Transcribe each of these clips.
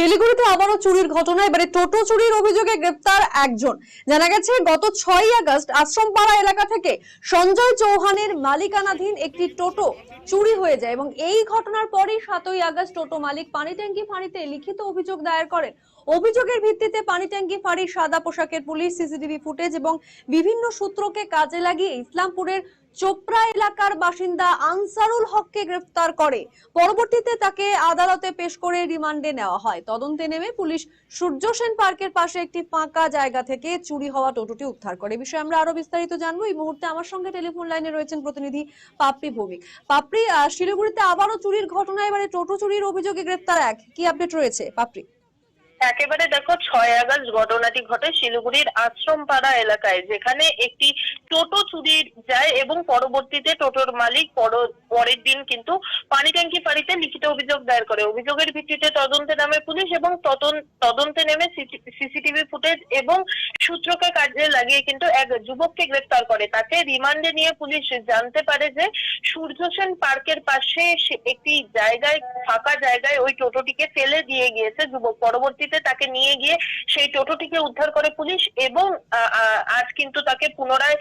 শিলিগুড়িতে আবারও চুরির ঘটনা। এবারে টোটো চুরির অভিযোগে গ্রেপ্তার একজন। জানা গেছে, গত ছয় আগস্ট আশ্রমপাড়া এলাকা থেকে সঞ্জয় চৌহানের মালিকানাধীন একটি টোটো চুরি হয়ে যায় এবং এই ঘটনার পরই সাতই আগস্ট টোটো মালিক পানি ট্যাঙ্কি ফাঁড়িতে লিখিত অভিযোগ দায়ের করেন। অভিযোগের ভিত্তিতে পানি ট্যাঙ্কি ফাঁড়ির সাদা পোশাকের পুলিশ সিসিটিভি ফুটেজ এবং বিভিন্ন সূত্রকে কাজে লাগিয়ে ইসলামপুরের চোপড়া এলাকার বাসিন্দা আনসারুল হককে গ্রেফতার করে। পরবর্তীতে তাকে আদালতে পেশ করে রিমান্ডে নেওয়া হয়। তদন্তে নেমে পুলিশ সূর্য সেন পার্কের পাশে একটি ফাঁকা জায়গা থেকে চুরি হওয়া টোটোটি উদ্ধার করে। বিষয়ে আমরা আরও বিস্তারিত জানব। এই মুহূর্তে আমার সঙ্গে টেলিফোন লাইনে রয়েছেন প্রতিনিধি পাপড়ি ভৌমিক। পাপড়ি শিলিগুড়িতে আবারও চুরির ঘটনা এবারে টোটো চুরির অভিযোগে গ্রেফতার এক। কি আপডেট রয়েছে? পাপড়ি। একেবারে দেখো, ছয় আগস্ট ঘটনাটি ঘটে শিলিগুড়ির আশ্রমপাড়া এলাকায়, যেখানে একটি টোটো চুরি যায় এবং পরবর্তীতে টোটোর মালিক পর- পরের দিন কিন্তু পানি ট্যাঙ্কি ফাঁড়িতে লিখিত অভিযোগ দায়ের করে। অভিযোগের ভিত্তিতে তদন্তে নামে পুলিশ এবং তদন- তদন্তে নেমে সিসিটিভি ফুটেজ এবং সূত্রকে কাজে লাগিয়ে কিন্তু এক যুবককে গ্রেফতার করে। তাকে রিমান্ডে নিয়ে পুলিশ জানতে পারে যে সূর্য সেন পার্কের পাশে একটি জায়গায় ফাঁকা জায়গায় ওই টোটোটিকে ফেলে দিয়ে গিয়েছে যুবক। পরবর্তীতে তাকে নিয়ে গিয়ে সেই টোটোটিকে উদ্ধার করে পুলিশ এবং আজ কিন্তু তাকে পুনরায়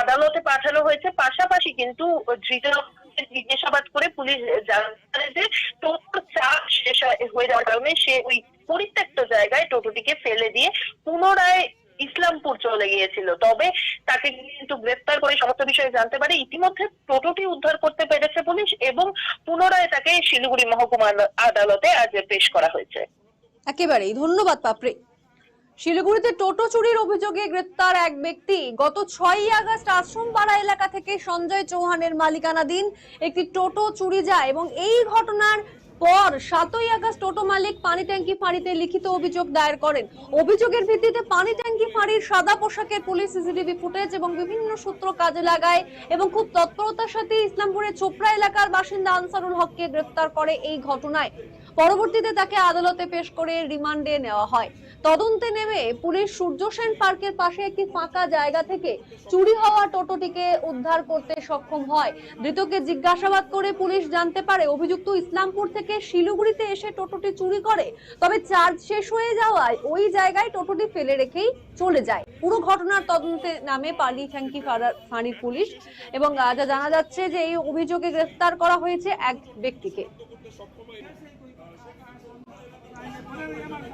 আদালতে পাঠানো হয়েছে। পাশাপাশি কিন্তু ধৃত জিজ্ঞাসাবাদ করে পুলিশ জানতে যে টোটোর চাপ শেষ হয়ে যাওয়ার কারণে সে ওই পরিত্যক্ত জায়গায় টোটোটিকে ফেলে দিয়ে পুনরায় ইসলামপুর চলে গিয়েছিল। তবে তাকে কিন্তু গ্রেফতার করে সমস্ত বিষয়ে জানতে পারে। ইতিমধ্যে টোটোটি উদ্ধার করতে পেরেছে পুলিশ এবং পুনরায় তাকে শিলিগুড়ি মহকুমা আদালতে আজ পেশ করা হয়েছে। একেবারেই, ধন্যবাদ পাপড়ি শিলিগুড়িতে টোটো চুরির অভিযোগে গ্রেপ্তার এক ব্যক্তি। গত ছয়ই আগস্ট আশ্রমপাড়া এলাকা থেকে সঞ্জয় চৌহানের মালিকানাধীন একটি টোটো চুরি যায় এবং এই ঘটনার পর সাতই আগস্ট টোটো মালিক পানি ট্যাঙ্কি ফাঁড়িতে লিখিত অভিযোগ দায়ের করেন। অভিযোগের ভিত্তিতে পানি ট্যাঙ্কি ফাঁড়ির সাদা পোশাকের পুলিশ সিসিটিভি ফুটেজ এবং বিভিন্ন সূত্র কাজে লাগায় এবং খুব তৎপরতার সাথে ইসলামপুরের চোপড়া এলাকার বাসিন্দা আনসারুল হককে গ্রেপ্তার করে এই ঘটনায়। পরবর্তীতে তাকে আদালতে পেশ করে রিমান্ডে নেওয়া হয়। তদন্তে নেমে পুলিশ সূর্য সেন পার্কের পাশে একটি ফাঁকা জায়গা থেকে চুরি হওয়া টোটোটিকে উদ্ধার করতে সক্ষম হয়। ধৃতকে জিজ্ঞাসাবাদ করে পুলিশ জানতে পারে অভিযুক্ত ইসলামপুর থেকে শিলিগুড়িতে এসে টোটোটি চুরি করে, তবে চার্জ শেষ হয়ে যাওয়ায় ওই জায়গায় টোটোটি ফেলে রেখেই চলে যায়। পুরো ঘটনার তদন্তে নামে পালি থ্যাঙ্কি ফাঁড়ির পুলিশ এবং যা জানা যাচ্ছে যে এই অভিযোগে গ্রেফতার করা হয়েছে এক ব্যক্তিকে।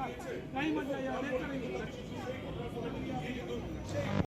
नहीं मजा यार